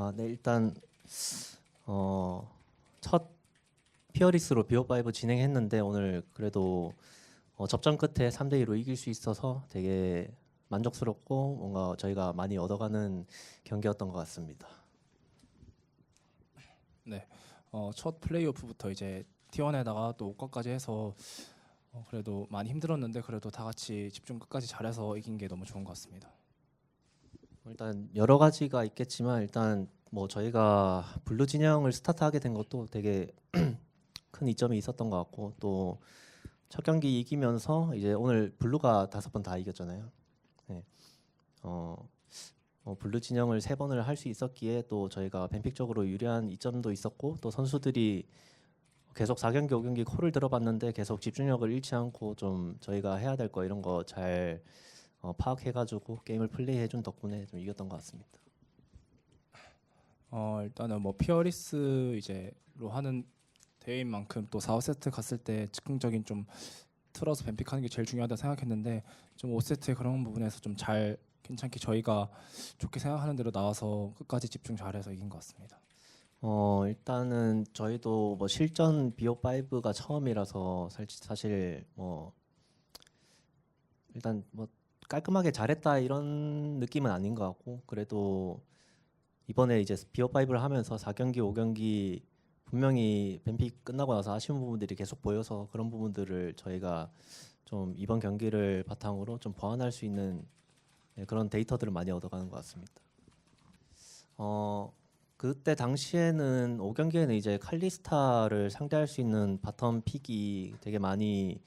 아, 네 일단 어, 첫 피어리스로 비오5 진행했는데 오늘 그래도 어, 접전 끝에 3대 2로 이길 수 있어서 되게 만족스럽고 뭔가 저희가 많이 얻어가는 경기였던 것 같습니다. 어, 첫 플레이오프부터 이제 T1에다가 또 5과까지 해서 어, 그래도 많이 힘들었는데 그래도 다 같이 집중 끝까지 잘해서 이긴 게 너무 좋은 것 같습니다. 일단 여러 가지가 있겠지만 일단 뭐 저희가 블루 진영을 스타트하게 된 것도 되게 큰 이점이 있었던 것 같고 또 첫 경기 이기면서 이제 오늘 블루가 다섯 번 다 이겼잖아요. 네. 어, 어, 블루 진영을 세 번을 할 수 있었기에 또 저희가 뱀픽적으로 유리한 이점도 있었고 또 선수들이 계속 4경기 5경기 콜을 들어봤는데 계속 집중력을 잃지 않고 좀 저희가 해야 될 거 이런 거 잘 어, 파악해가지고 게임을 플레이해준 덕분에 좀 이겼던 것 같습니다. 어, 일단은 뭐 피어리스 이제로 하는 대회인 만큼 또 4, 5세트 갔을 때 즉흥적인 좀 틀어서 뱀픽하는 게 제일 중요하다 생각했는데 좀 5세트 그런 부분에서 좀 잘 괜찮게 저희가 좋게 생각하는 대로 나와서 끝까지 집중 잘해서 이긴 것 같습니다. 어 일단은 저희도 뭐 실전 비오5가 처음이라서 살- 사실 뭐 일단 뭐 깔끔하게 잘했다 이런 느낌은 아닌 것 같고 그래도 이번에 이제 비오5를 하면서 4경기 5경기 분명히 뱀픽 끝나고 나서 아쉬운 부분들이 계속 보여서 그런 부분들을 저희가 좀 이번 경기를 바탕으로 좀 보완할 수 있는 네, 그런 데이터들을 많이 얻어가는 것 같습니다. 어 그때 당시에는 5경기에는 이제 칼리스타를 상대할 수 있는 바텀 픽이 되게 많이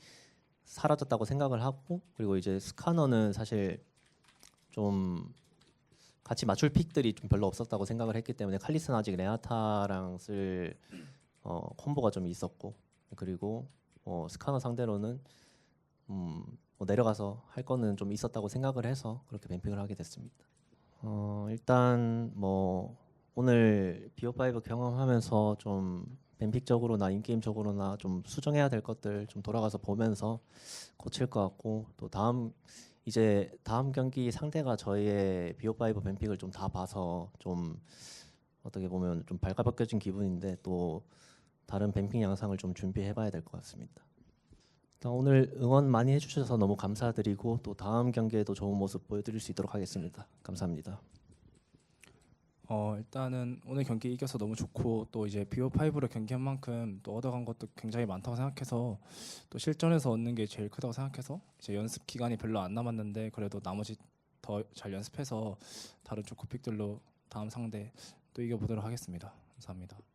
사라졌다고 생각을 하고 그리고 이제 스카너는 사실 좀 같이 맞출 픽들이 좀 별로 없었다고 생각을 했기 때문에 칼리스는 아직 레나타랑 쓸 어, 콤보가 좀 있었고 그리고 어, 스카너 상대로는 음, 뭐 내려가서 할 거는 좀 있었다고 생각을 해서 그렇게 뱀픽을 하게 됐습니다. 어, 일단 뭐 오늘 비오5 경험하면서 좀 뱀픽적으로나 인게임적으로나 좀 수정해야 될 것들 좀 돌아가서 보면서 고칠 것 같고 또 다음 이제 다음 경기 상대가 저희의 비오5 뱀픽을 좀 다 봐서 좀 어떻게 보면 좀 발가벗겨진 기분인데 또 다른 뱀픽 양상을 좀 준비해봐야 될 것 같습니다. 오늘 응원 많이 해주셔서 너무 감사드리고 또 다음 경기에도 좋은 모습 보여드릴 수 있도록 하겠습니다. 감사합니다. 어 일단은 오늘 경기 이겨서 너무 좋고 또 이제 BO5로 경기한 만큼 또 얻어간 것도 굉장히 많다고 생각해서 또 실전에서 얻는 게 제일 크다고 생각해서 이제 연습 기간이 별로 안 남았는데 그래도 나머지 더 잘 연습해서 다른 조코픽들로 다음 상대 또 이겨보도록 하겠습니다. 감사합니다.